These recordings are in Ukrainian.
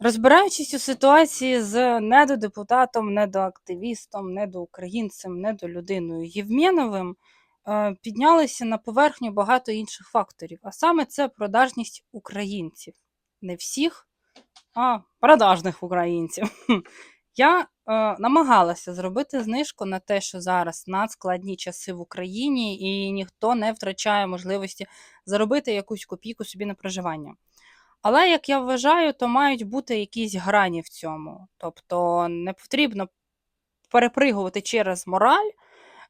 Розбираючись у ситуації з недодепутатом, недоактивістом, недоукраїнцем, недолюдиною Євмєновим, е, піднялися на поверхню багато інших факторів, а саме це продажність українців. Не всіх, а продажних українців. Я е, намагалася зробити знижку на те, що зараз надскладні часи в Україні, і ніхто не втрачає можливості заробити якусь копійку собі на проживання. Але, як я вважаю, то мають бути якісь грані в цьому. Тобто не потрібно перепригувати через мораль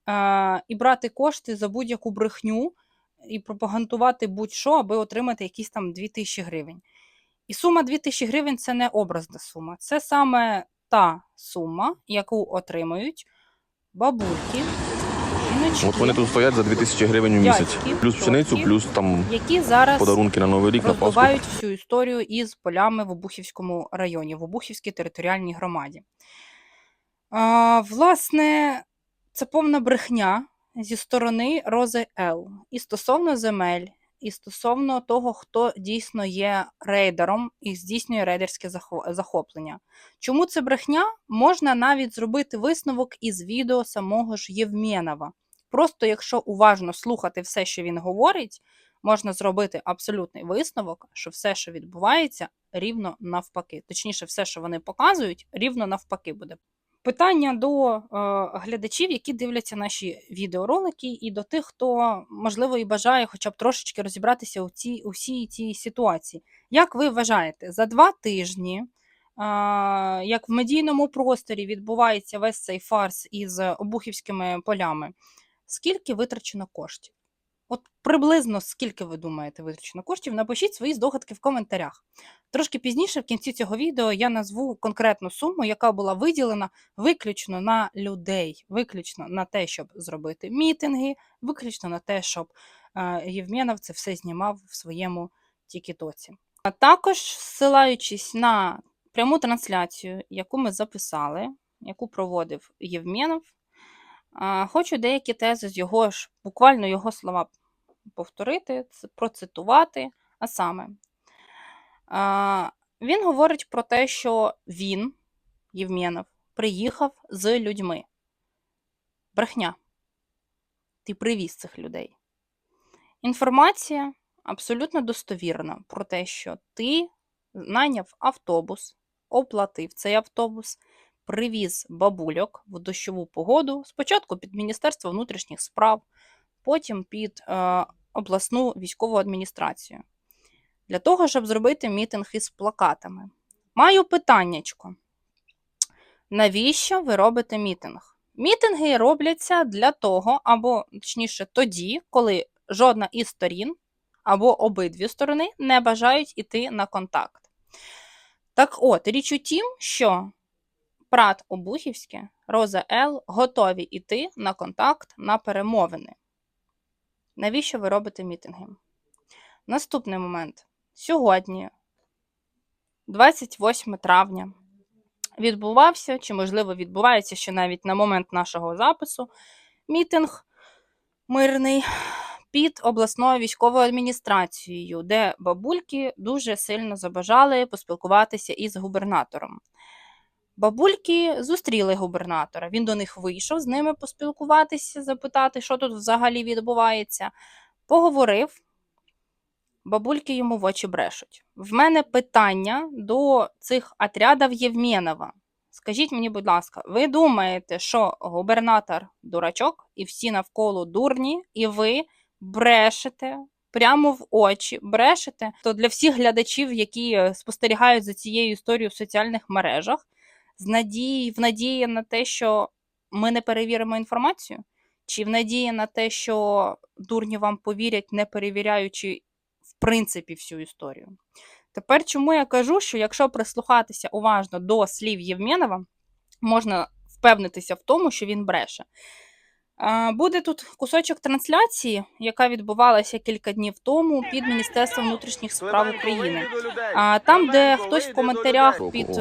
е, і брати кошти за будь-яку брехню і пропагандувати будь-що, аби отримати якісь там 2000 гривень. І сума 2000 гривень це не образна сума, це саме та сума, яку отримують бабульки, жіночки, От вони тут стоять за 2000 гривень у місяць. Плюс пшеницю, плюс там які зараз подарунки на Новий рік, на Пасху. всю історію із полями в Обухівському районі, в Обухівській територіальній громаді. А, власне, це повна брехня зі сторони Рози Л. І стосовно земель, і стосовно того, хто дійсно є рейдером і здійснює рейдерське захоплення. Чому це брехня? Можна навіть зробити висновок із відео самого ж Євмєнова. Просто якщо уважно слухати все, що він говорить, можна зробити абсолютний висновок, що все, що відбувається, рівно навпаки. Точніше, все, що вони показують, рівно навпаки буде. Питання до е, глядачів, які дивляться наші відеоролики, і до тих, хто, можливо, і бажає хоча б трошечки розібратися у, цій, у цій ситуації. Як ви вважаєте, за два тижні, е, як в медійному просторі відбувається весь цей фарс із обухівськими полями, скільки витрачено коштів? От приблизно скільки ви думаєте витрачено коштів? Напишіть свої здогадки в коментарях. Трошки пізніше, в кінці цього відео, я назву конкретну суму, яка була виділена виключно на людей, виключно на те, щоб зробити мітинги, виключно на те, щоб е, Євменов це все знімав в своєму тікітоці. А також, ссилаючись на пряму трансляцію, яку ми записали, яку проводив Євменов, Хочу деякі тези з його ж, буквально його слова повторити, процитувати. А саме, він говорить про те, що він, Євменов, приїхав з людьми. Брехня. Ти привіз цих людей. Інформація абсолютно достовірна про те, що ти найняв автобус, оплатив цей автобус, привіз бабульок в дощову погоду, спочатку під Міністерство внутрішніх справ, потім під е, обласну військову адміністрацію, для того, щоб зробити мітинг із плакатами. Маю питаннячко. Навіщо ви робите мітинг? Мітинги робляться для того, або точніше тоді, коли жодна із сторін або обидві сторони не бажають іти на контакт. Так от, річ у тім, що Прат Обухівське, Роза Л готові йти на контакт на перемовини. Навіщо ви робите мітинги? Наступний момент. Сьогодні, 28 травня, відбувався, чи, можливо, відбувається ще навіть на момент нашого запису, мітинг мирний під обласною військовою адміністрацією, де бабульки дуже сильно забажали поспілкуватися із губернатором. Бабульки зустріли губернатора. Він до них вийшов з ними поспілкуватися, запитати, що тут взагалі відбувається. Поговорив. Бабульки йому в очі брешуть. В мене питання до цих отрядів Євменова. Скажіть мені, будь ласка, ви думаєте, що губернатор дурачок і всі навколо дурні, і ви брешете прямо в очі, брешете? То для всіх глядачів, які е, спостерігають за цією історією в соціальних мережах, з надії, в надії на те, що ми не перевіримо інформацію, чи в надії на те, що дурні вам повірять, не перевіряючи в принципі всю історію. Тепер чому я кажу, що якщо прислухатися уважно до слів Євменова, можна впевнитися в тому, що він бреше. Буде тут кусочок трансляції, яка відбувалася кілька днів тому під Міністерством внутрішніх справ України. А там, де хтось в коментарях під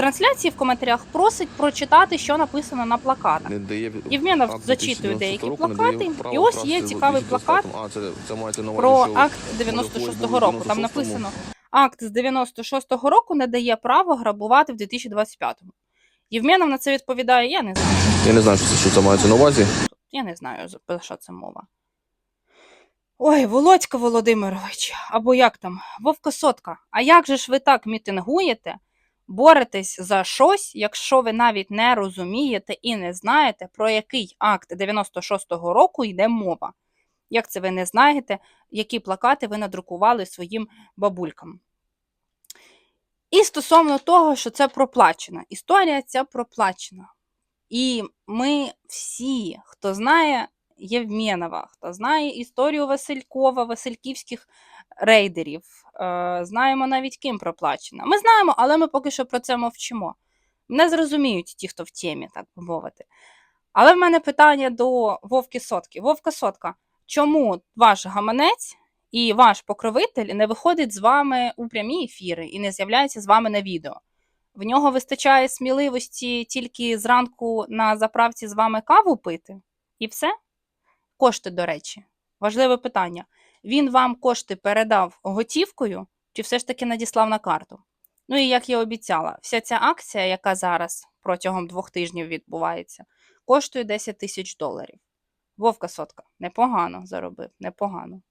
трансляції в коментарях просить прочитати, що написано на плакатах. Не дає Євменов зачитує 2096 деякі року, плакати, і ось є цікавий плакат А, це, це мається на увазі, про що акт 96-го року. Там написано акт з 96-го року не дає право грабувати в 2025-му. Євменов на це відповідає: я не знаю. Я не знаю, що це, що це мається на увазі. Я не знаю, про що це мова. Ой, Володька Володимирович, або як там, Вовка Сотка. А як же ж ви так мітингуєте, боретесь за щось, якщо ви навіть не розумієте і не знаєте, про який акт 96-го року йде мова? Як це ви не знаєте, які плакати ви надрукували своїм бабулькам? І стосовно того, що це проплачена. Історія ця проплачена. І ми всі, хто знає Євменова, хто знає історію Василькова, Васильківських рейдерів, знаємо навіть ким проплачена. Ми знаємо, але ми поки що про це мовчимо. Не зрозуміють ті, хто в темі, так би мовити. Але в мене питання до Вовки Сотки. Вовка Сотка, чому ваш гаманець і ваш покровитель не виходить з вами у прямі ефіри і не з'являється з вами на відео? В нього вистачає сміливості тільки зранку на заправці з вами каву пити? І все? Кошти, до речі. Важливе питання. Він вам кошти передав готівкою чи все ж таки надіслав на карту? Ну і як я обіцяла, вся ця акція, яка зараз протягом двох тижнів відбувається, коштує 10 тисяч доларів. Вовка сотка, непогано заробив, непогано.